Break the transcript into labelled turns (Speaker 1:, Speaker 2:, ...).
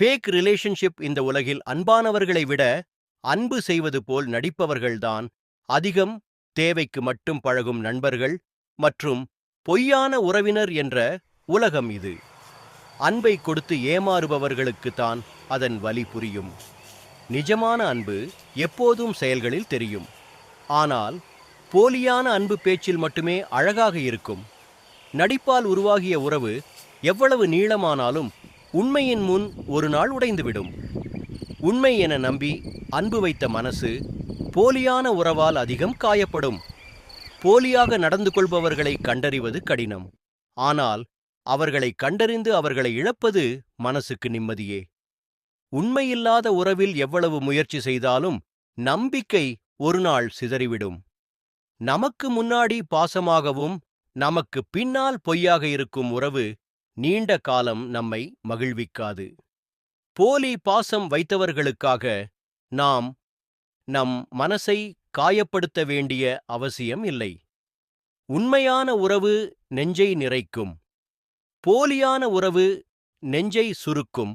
Speaker 1: Fake relationship இந்த உலகில் அன்பானவர்களை விட அன்பு செய்வது போல் நடிப்பவர்கள்தான் அதிகம் தேவைக்கு மட்டும் பழகும் நண்பர்கள் மற்றும் பொய்யான உறவினர் என்ற உலகம் இது. அன்பை கொடுத்து ஏமாறுபவர்களுக்கு தான் அதன் வலி புரியும். நிஜமான அன்பு எப்போதும் செயல்களில் தெரியும். ஆனால் போலியான அன்பு பேச்சில் மட்டுமே அழகாக இருக்கும். நடிப்பால் உருவாகிய உறவு எவ்வளவு நீளமானாலும் உண்மையின் முன் ஒரு நாள் உடைந்துவிடும். உண்மை என நம்பி அன்பு வைத்த மனசு போலியான உறவால் அதிகம் காயப்படும். போலியாக நடந்து கொள்பவர்களை கண்டறிவது கடினம். ஆனால் அவர்களை கண்டறிந்து அவர்களை இழப்பது மனசுக்கு நிம்மதியே. உண்மையில்லாத உறவில் எவ்வளவு முயற்சி செய்தாலும் நம்பிக்கை ஒரு நாள் சிதறிவிடும். நமக்கு முன்னாடி பாசமாகவும் நமக்கு பின்னால் பொய்யாக இருக்கும் உறவு நீண்ட காலம் நம்மை மகிழ்விக்காது. போலி பாசம் வைத்தவர்களுக்காக நாம் நம் மனசை காயப்படுத்த வேண்டிய அவசியம் இல்லை. உண்மையான உறவு நெஞ்சை நிறைக்கும். போலியான உறவு நெஞ்சை சுருக்கும்.